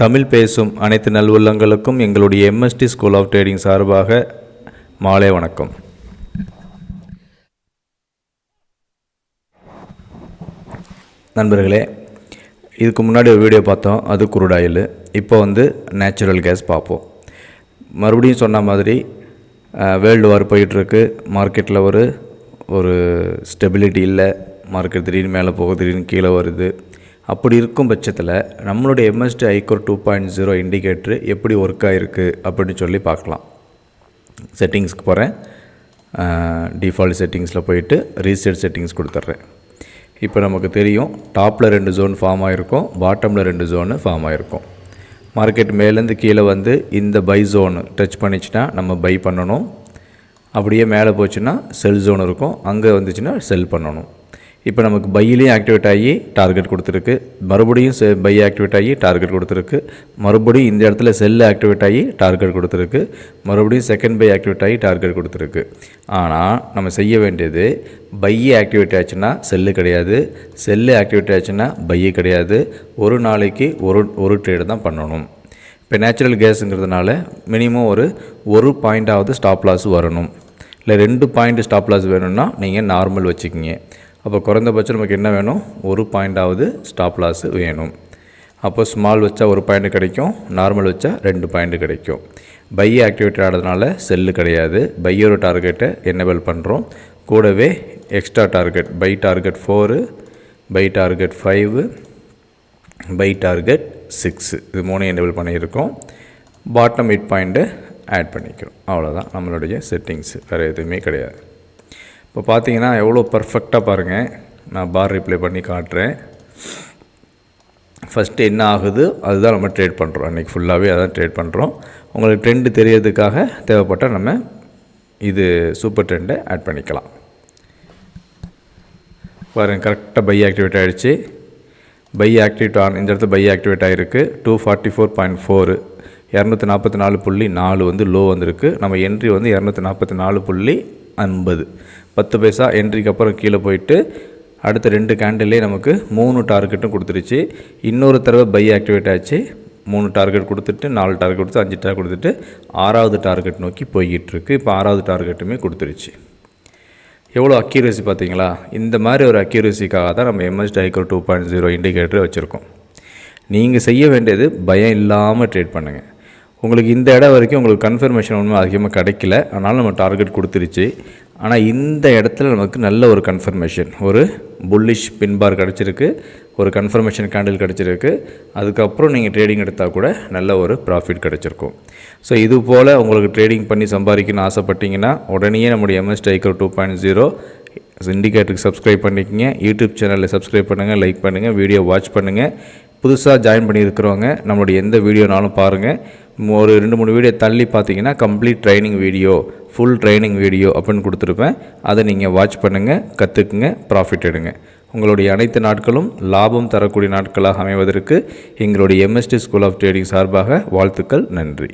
தமிழ் பேசும் அனைத்து நல்வுள்ளங்களுக்கும் எங்களுடைய எம்எஸ்டி ஸ்கூல் ஆஃப் ட்ரேடிங் சார்பாக மாலை வணக்கம். நண்பர்களே இதுக்கு முன்னாடி ஒரு வீடியோ பார்த்தோம் அது குருடாயில். இப்போ வந்து நேச்சுரல் கேஸ் பார்ப்போம். மறுபடியும் சொன்ன மாதிரி வேர்ல்டு வார் போயிட்டுருக்கு. மார்க்கெட்டில் ஒரு ஒரு ஸ்டெபிலிட்டி இல்லை. மார்க்கெட் திடீர்னு மேலே போக திடீர்னு கீழே வருது. அப்படி இருக்கும் பட்சத்தில் நம்மளுடைய M S Tiger two point zero indicator எப்படி ஒர்க் ஆகிருக்கு அப்படின்னு சொல்லி பார்க்கலாம். செட்டிங்ஸ்க்கு போகிறேன் டிஃபால்ட் செட்டிங்ஸில் போயிட்டு ரீசெட் செட்டிங்ஸ் கொடுத்துட்றேன். இப்போ நமக்கு தெரியும் டாப்பில் ரெண்டு ஜோன் ஃபார்ம் ஆகிருக்கும் பாட்டமில் ரெண்டு ஜோனு ஃபார்ம் ஆகிருக்கும் மார்க்கெட் மேலேருந்து கீழே வந்து இந்த பை ஜோனு டச் பண்ணிச்சுன்னா நம்ம பை பண்ணணும். அப்படியே மேலே போச்சுன்னா செல் ஜோன் இருக்கும் அங்கே வந்துச்சுன்னா செல் பண்ணணும். இப்போ நமக்கு பையிலையும் ஆக்டிவேட் ஆகி டார்கெட் கொடுத்துருக்கு. மறுபடியும் செ பை ஆக்டிவேட் ஆகி டார்கெட் கொடுத்துருக்கு. மறுபடியும் இந்த இடத்துல செல்லு ஆக்டிவேட் ஆகி டார்கெட் கொடுத்துருக்கு. மறுபடியும் செகண்ட் பை ஆக்டிவேட் ஆகி டார்கெட் கொடுத்துருக்கு. ஆனால் நம்ம செய்ய வேண்டியது பையை ஆக்டிவேட் ஆச்சுன்னா செல்லு கிடையாது. செல்லு ஆக்டிவேட் ஆச்சுன்னா பையை கிடையாது. ஒரு நாளைக்கு ஒரு ஒரு ட்ரேடு தான் பண்ணணும். இப்போ நேச்சுரல் கேஸுங்கிறதுனால மினிமம் ஒரு ஒரு பாயிண்ட்டாவது ஸ்டாப் லாஸ் வரணும். இல்லை ரெண்டு பாயிண்ட் ஸ்டாப் லாஸ் வேணும்னா நீங்கள் நார்மல் வச்சுக்கிங்க. அப்போ குறைந்தபட்சம் நமக்கு என்ன வேணும்? ஒரு பாயிண்டாவது ஸ்டாப் லாஸ் வேணும். அப்போ ஸ்மால் வச்சா ஒரு பாயிண்ட் கிடைக்கும் நார்மல் வச்சா ரெண்டு பாயிண்ட் கிடைக்கும். பை ஆக்டிவேட் ஆகிறதுனால செல்லு கிடையாது. பையோட டார்கெட்டை என்னபிள் பண்ணுறோம் கூடவே extra target buy target four buy target five buy target six இது மூணு எனேபிள் பண்ணியிருக்கோம். பாட்டம் மிட் பாயிண்ட்டு ஆட் பண்ணிக்கிறோம். அவ்வளோதான் நம்மளுடைய செட்டிங்ஸு வேறு எதுவுமே கிடையாது. இப்போ பார்த்தீங்கன்னா எவ்வளோ பர்ஃபெக்டாக பாருங்கள் நான் பார் ரிப்ளை பண்ணி காட்டுறேன். ஃபஸ்ட்டு என்ன ஆகுது? அதுதான் நம்ம ட்ரேட் பண்ணுறோம் அன்றைக்கி ஃபுல்லாகவே அதான் ட்ரேட் பண்ணுறோம் உங்களுக்கு ட்ரெண்டு தெரியறதுக்காக தேவைப்பட்டால் நம்ம இது சூப்பர் ட்ரெண்டை ஆட் பண்ணிக்கலாம். பாருங்கள் கரெக்டாக பை ஆக்டிவேட் ஆகிடுச்சு பை ஆக்டிவேட் ஆன் இந்த இடத்துல பை ஆக்டிவேட் ஆகிருக்கு two forty four point four இரநூத்தி நாற்பத்தி நாலு புள்ளி நாலு வந்து லோ வந்திருக்கு. நம்ம என்ட்ரி வந்து இரநூத்தி நாற்பத்தி நாலு புள்ளி ஐம்பது. பத்து பைசா என்ட்ரிக்கு அப்புறம் கீழே போயிட்டு அடுத்த ரெண்டு கேண்டில்லே நமக்கு மூணு டார்கெட்டும் கொடுத்துருச்சு. இன்னொரு தடவை பை ஆக்டிவேட் ஆச்சு. மூணு டார்கெட் கொடுத்துட்டு நாலு டார்கெட் கொடுத்து அஞ்சு டார்கெட் கொடுத்துட்டு ஆறாவது டார்கெட் நோக்கி போய்கிட்டுருக்கு இப்போ ஆறாவது டார்கெட்டுமே கொடுத்துருச்சு. எவ்வளோ அக்யூரசி பார்த்தீங்களா? இந்த மாதிரி ஒரு அக்யூரசிக்காக தான் நம்ம M S tiger two point zero indicator வச்சுருக்கோம். நீங்கள் செய்ய வேண்டியது பயம் இல்லாமல் ட்ரேட் பண்ணுங்கள் உங்களுக்கு இந்த இடம் வரைக்கும் உங்களுக்கு கன்ஃபர்மேஷன் ஒன்றும் அதிகமாக கிடைக்கல. அதனால் நம்ம டார்கெட் கொடுத்துருச்சு. ஆனால் இந்த இடத்துல நமக்கு நல்ல ஒரு கன்ஃபர்மேஷன் ஒரு புல்லிஷ் பின்பார் கிடச்சிருக்கு. ஒரு கன்ஃபர்மேஷன் கேண்டில் கிடச்சிருக்கு. அதுக்கப்புறம் நீங்கள் ட்ரேடிங் எடுத்தால் கூட நல்ல ஒரு ப்ராஃபிட் கிடச்சிருக்கும். ஸோ இது போல் உங்களுக்கு ட்ரேடிங் பண்ணி சம்பாதிக்கணும்னு ஆசைப்பட்டீங்கன்னா உடனே நம்முடைய M S tiger two point zero இண்டிகேட்டருக்கு subscribe பண்ணிக்கங்க. யூடியூப் சேனலில் சப்ஸ்கிரைப் பண்ணுங்கள் லைக் பண்ணுங்கள் வீடியோ வாட்ச் பண்ணுங்கள் புதுசாக ஜாயின் பண்ணியிருக்கிறவங்க நம்மளுடைய எந்த வீடியோனாலும் பாருங்கள் ஒரு ரெண்டு மூணு வீடியோ தள்ளி பார்த்தீங்கன்னா complete training video full training video அப்படின்னு கொடுத்துருப்பேன். அதை நீங்கள் வாட்ச் பண்ணுங்கள் கற்றுக்குங்க ப்ராஃபிட் எடுங்க. உங்களுடைய அனைத்து நாட்களும் லாபம் தரக்கூடிய நாட்களாக அமைவதற்கு எங்களுடைய எம்எஸ்டி ஸ்கூல் ஆஃப் ட்ரேடிங் சார்பாக வாழ்த்துக்கள் நன்றி.